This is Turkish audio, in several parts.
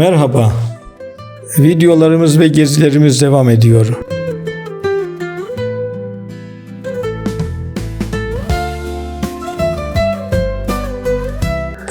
Merhaba. Videolarımız ve gezilerimiz devam ediyor.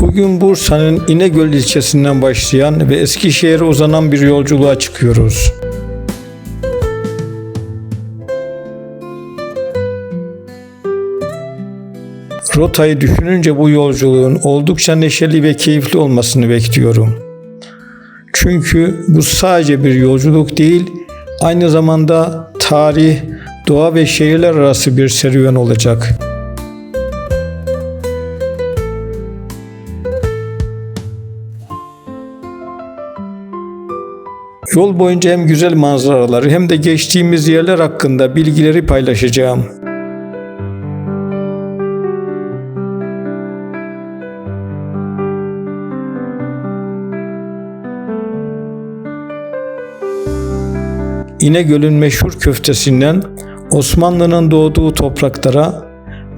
Bugün Bursa'nın İnegöl ilçesinden başlayan ve Eskişehir'e uzanan bir yolculuğa çıkıyoruz. Rotayı düşününce bu yolculuğun oldukça neşeli ve keyifli olmasını bekliyorum. Çünkü bu sadece bir yolculuk değil, aynı zamanda tarih, doğa ve şehirler arası bir serüven olacak. Yol boyunca hem güzel manzaraları hem de geçtiğimiz yerler hakkında bilgileri paylaşacağım. İnegöl'ün meşhur köftesinden Osmanlı'nın doğduğu topraklara,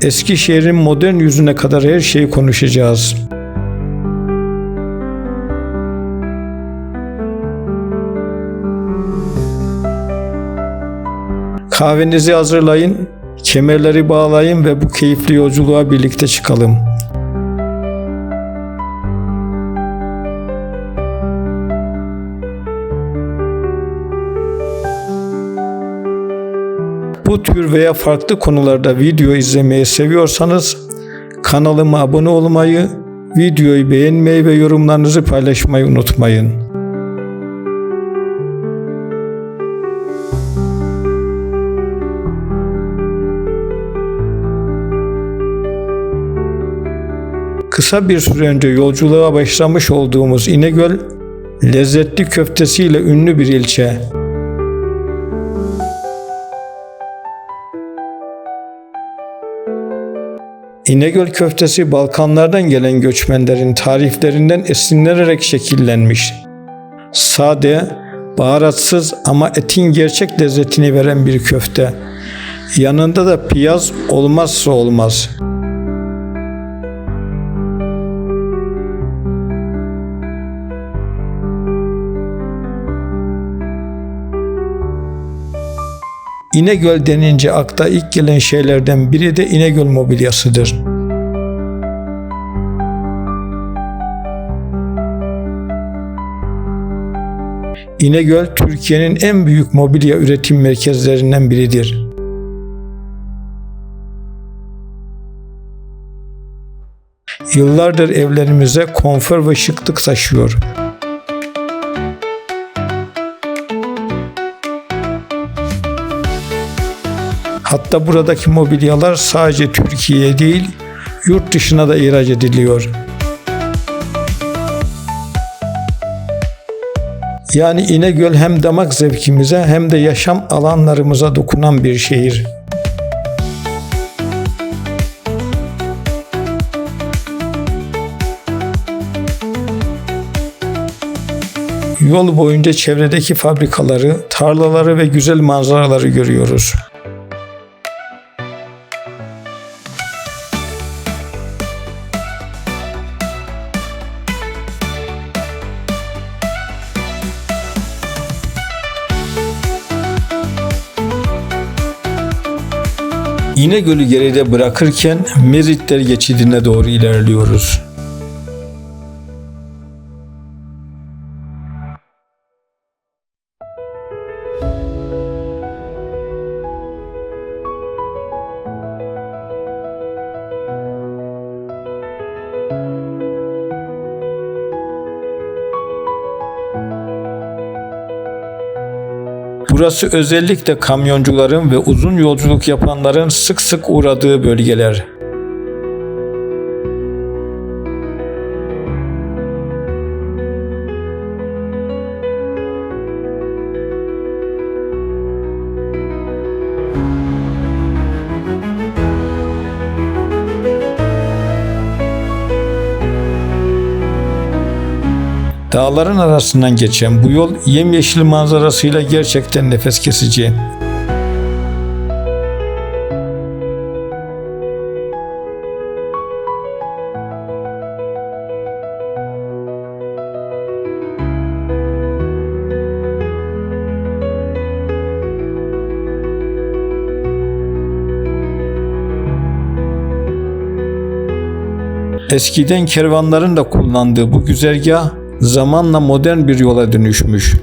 Eskişehir'in modern yüzüne kadar her şeyi konuşacağız. Kahvenizi hazırlayın, kemerleri bağlayın ve bu keyifli yolculuğa birlikte çıkalım. Tür veya farklı konularda video izlemeyi seviyorsanız kanalıma abone olmayı, videoyu beğenmeyi ve yorumlarınızı paylaşmayı unutmayın. Kısa bir süre önce yolculuğa başlamış olduğumuz İnegöl, lezzetli köftesiyle ünlü bir ilçe. İnegöl köftesi Balkanlardan gelen göçmenlerin tariflerinden esinlenerek şekillenmiş. Sade, baharatsız ama etin gerçek lezzetini veren bir köfte. Yanında da piyaz olmazsa olmaz. İnegöl denince akla ilk gelen şeylerden biri de İnegöl mobilyasıdır. İnegöl Türkiye'nin en büyük mobilya üretim merkezlerinden biridir. Yıllardır evlerimize konfor ve şıklık taşıyor. Hatta buradaki mobilyalar sadece Türkiye'ye değil, yurt dışına da ihraç ediliyor. Yani İnegöl hem damak zevkimize hem de yaşam alanlarımıza dokunan bir şehir. Yol boyunca çevredeki fabrikaları, tarlaları ve güzel manzaraları görüyoruz. İnegöl'ü geride bırakırken Meritler geçidine doğru ilerliyoruz. Burası özellikle kamyoncuların ve uzun yolculuk yapanların sık sık uğradığı bölgeler. Dağların arasından geçen bu yol yemyeşil manzarasıyla gerçekten nefes kesici. Eskiden kervanların da kullandığı bu güzergah zamanla modern bir yola dönüşmüş.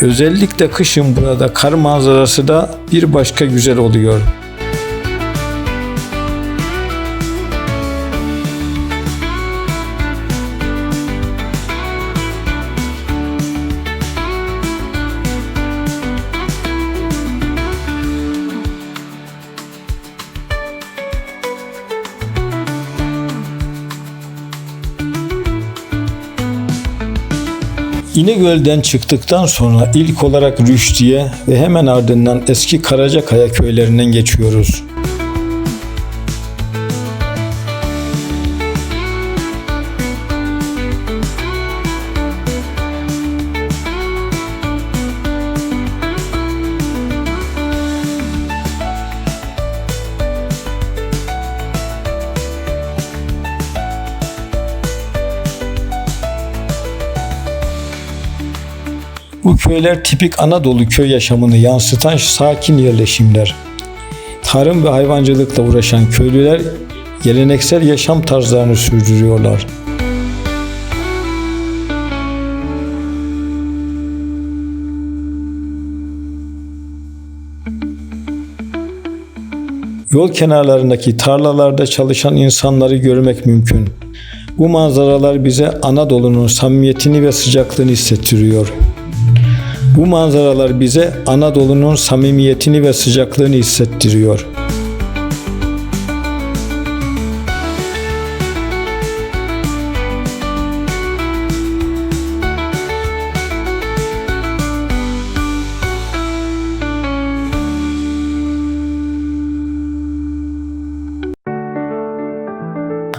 Özellikle kışın burada kar manzarası da bir başka güzel oluyor. İnegöl'den çıktıktan sonra ilk olarak Rüşdiye ve hemen ardından eski Karacakaya köylerinden geçiyoruz. Bu köyler tipik Anadolu köy yaşamını yansıtan sakin yerleşimler. Tarım ve hayvancılıkla uğraşan köylüler geleneksel yaşam tarzlarını sürdürüyorlar. Yol kenarlarındaki tarlalarda çalışan insanları görmek mümkün. Bu manzaralar bize Anadolu'nun samimiyetini ve sıcaklığını hissettiriyor. Bu manzaralar bize Anadolu'nun samimiyetini ve sıcaklığını hissettiriyor.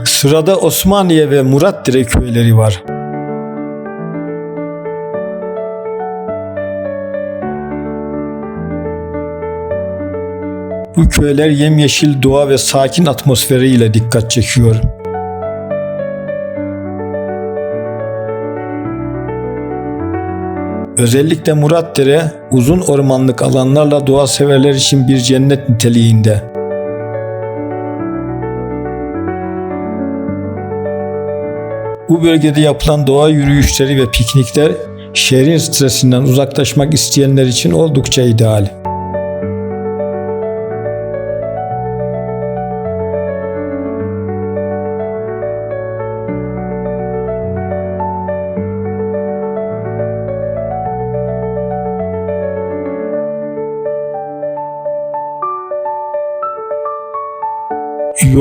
Sırada Osmaniye ve Muratdire köyleri var. Bu köyler yemyeşil doğa ve sakin atmosferiyle dikkat çekiyor. Özellikle Muratdere uzun ormanlık alanlarla doğa severler için bir cennet niteliğinde. Bu bölgede yapılan doğa yürüyüşleri ve piknikler şehrin stresinden uzaklaşmak isteyenler için oldukça ideal.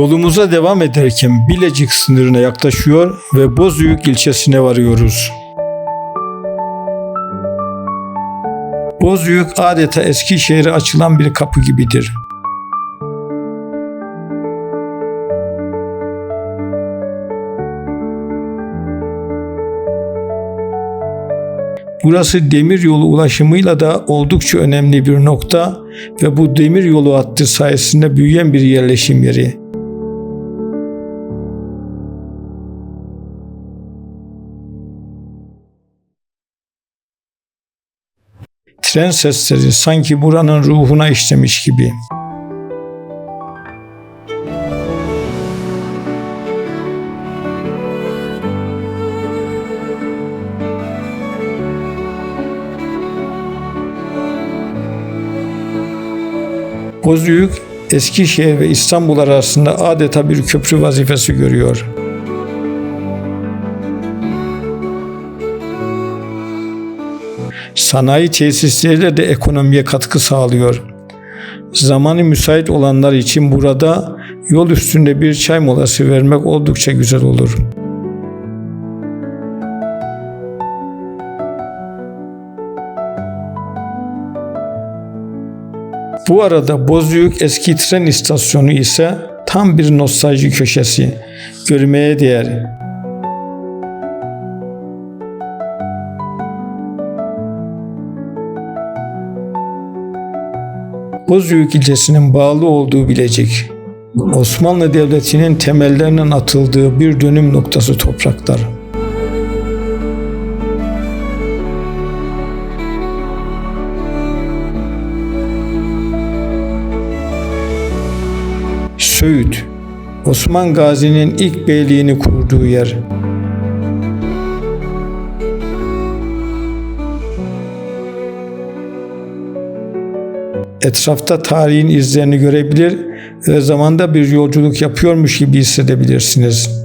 Yolumuza devam ederken Bilecik sınırına yaklaşıyor ve Bozüyük ilçesine varıyoruz. Bozüyük adeta Eskişehir'e açılan bir kapı gibidir. Burası demir yolu ulaşımıyla da oldukça önemli bir nokta ve bu demir yolu hattı sayesinde büyüyen bir yerleşim yeri. Tren sesleri sanki buranın ruhuna işlemiş gibi. Bozüyük, Eskişehir ve İstanbul arasında adeta bir köprü vazifesi görüyor. Sanayi tesisleriyle de ekonomiye katkı sağlıyor. Zamanı müsait olanlar için burada yol üstünde bir çay molası vermek oldukça güzel olur. Bu arada Bozüyük eski tren istasyonu ise tam bir nostalji köşesi. Görmeye değer. Bozüyük ilçesinin bağlı olduğu Bilecik. Osmanlı Devleti'nin temellerinin atıldığı bir dönüm noktası topraklar. Söğüt, Osman Gazi'nin ilk beyliğini kurduğu yer. Etrafta tarihin izlerini görebilir ve zamanda bir yolculuk yapıyormuş gibi hissedebilirsiniz.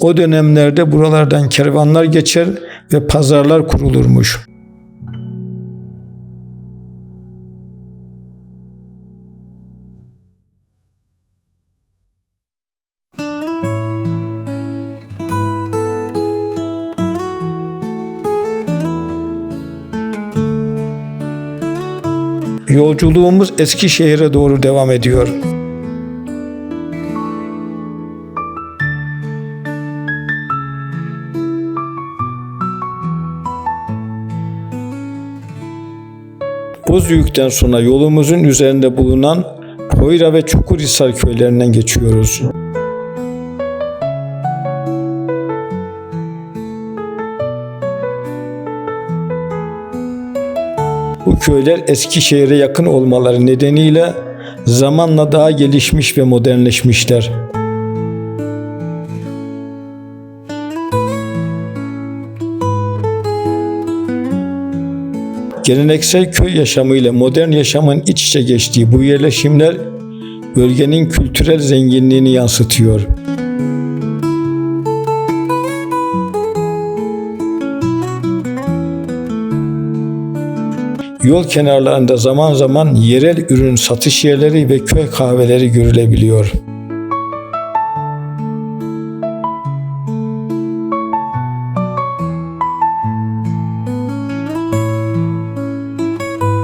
O dönemlerde buralardan kervanlar geçer ve pazarlar kurulurmuş. Yolculuğumuz Eskişehir'e doğru devam ediyor. Bozüyük'ten sonra yolumuzun üzerinde bulunan Poyra ve Çukurhisar köylerinden geçiyoruz. Köyler Eskişehir'e yakın olmaları nedeniyle zamanla daha gelişmiş ve modernleşmişler. Geleneksel köy yaşamı ile modern yaşamın iç içe geçtiği bu yerleşimler bölgenin kültürel zenginliğini yansıtıyor. Yol kenarlarında zaman zaman yerel ürün satış yerleri ve köy kahveleri görülebiliyor.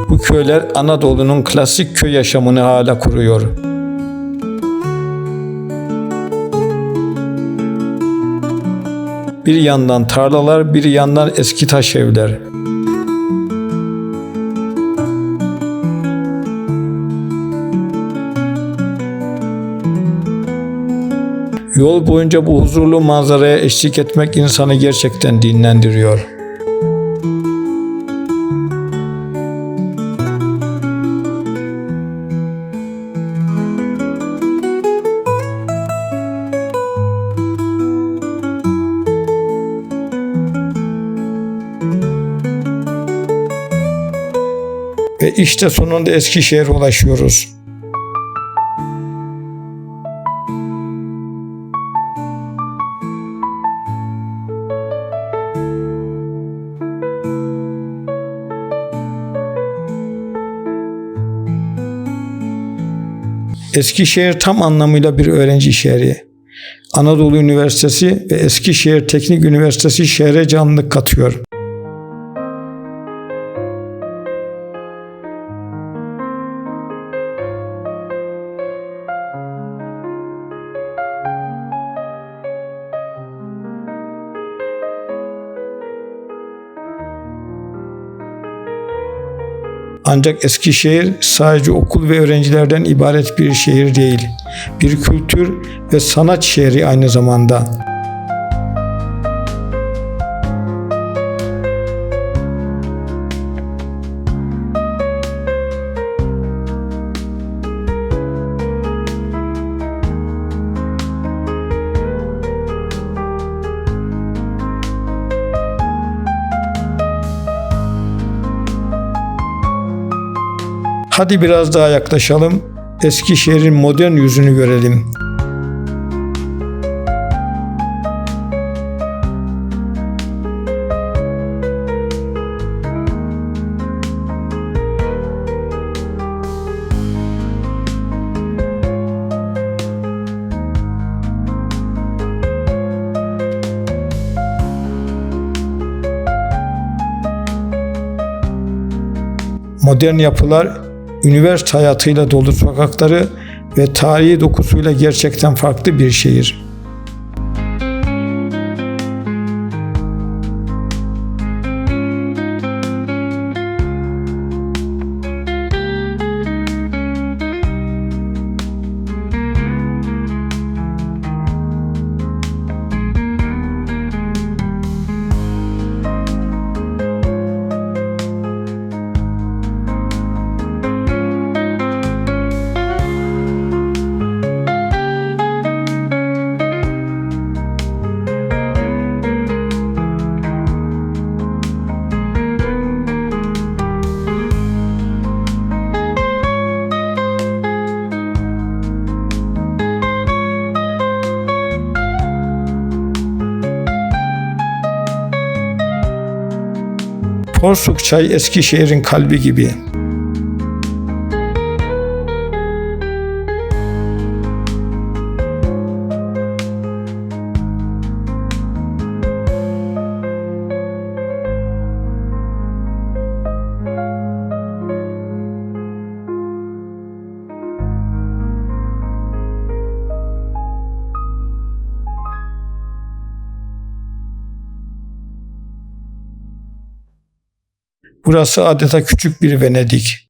Bu köyler Anadolu'nun klasik köy yaşamını hala kuruyor. Bir yandan tarlalar, bir yandan eski taş evler. Yol boyunca bu huzurlu manzaraya eşlik etmek insanı gerçekten dinlendiriyor. Ve işte sonunda Eskişehir'e ulaşıyoruz. Eskişehir tam anlamıyla bir öğrenci şehri. Anadolu Üniversitesi ve Eskişehir Teknik Üniversitesi şehre canlılık katıyor. Ancak Eskişehir sadece okul ve öğrencilerden ibaret bir şehir değil. Bir kültür ve sanat şehri aynı zamanda. Hadi biraz daha yaklaşalım. Eskişehir'in modern yüzünü görelim. Modern yapılar üniversite hayatıyla dolu sokakları ve tarihi dokusuyla gerçekten farklı bir şehir. Porsuk çay Eskişehir'in kalbi gibi. Burası adeta küçük bir Venedik.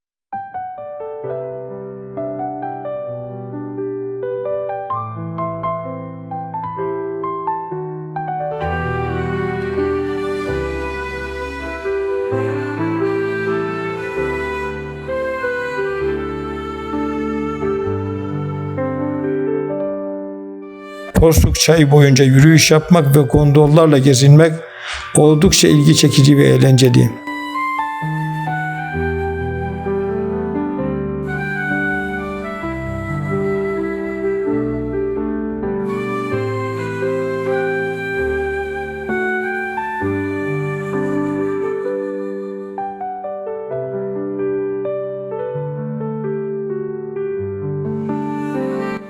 Porsuk çayı boyunca yürüyüş yapmak ve gondollarla gezinmek oldukça ilgi çekici ve eğlenceli.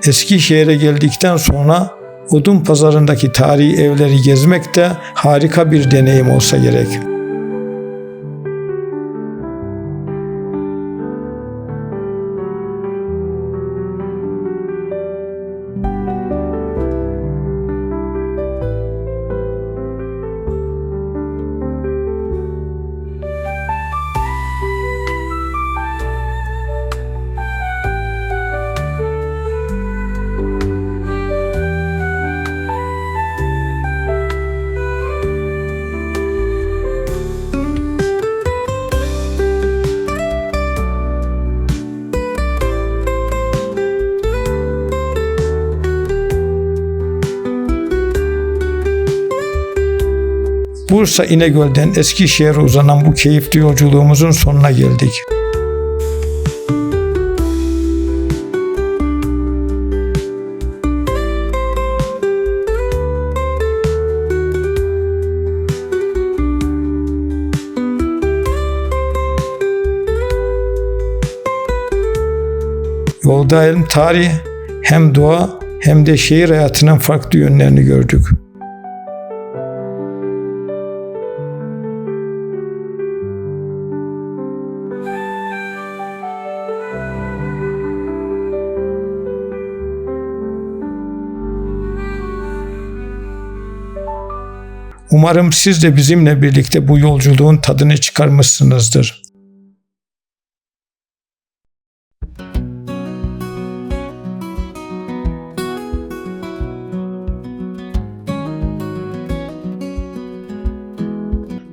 Eskişehir'e geldikten sonra Odun pazarındaki tarihi evleri gezmek de harika bir deneyim olsa gerek. Bursa İnegöl'den Eskişehir'e uzanan bu keyifli yolculuğumuzun sonuna geldik. Yolda hem tarih, hem doğa, hem de şehir hayatının farklı yönlerini gördük. Umarım siz de bizimle birlikte bu yolculuğun tadını çıkarmışsınızdır.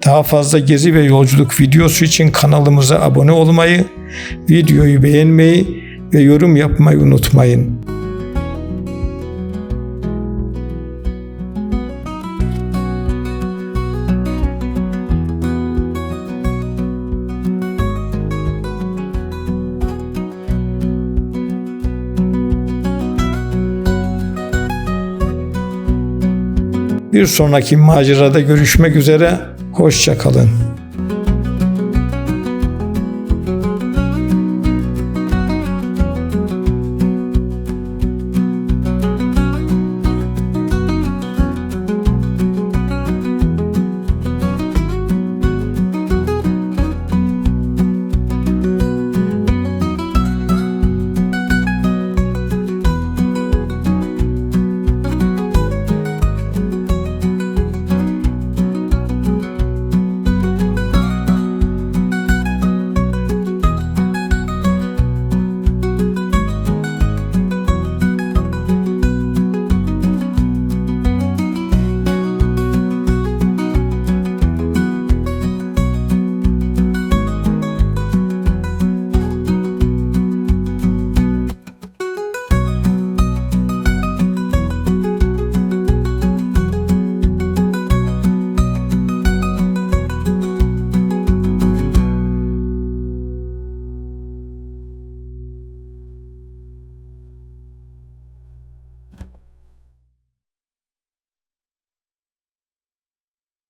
Daha fazla gezi ve yolculuk videosu için kanalımıza abone olmayı, videoyu beğenmeyi ve yorum yapmayı unutmayın. Bir sonraki macerada görüşmek üzere, hoşça kalın.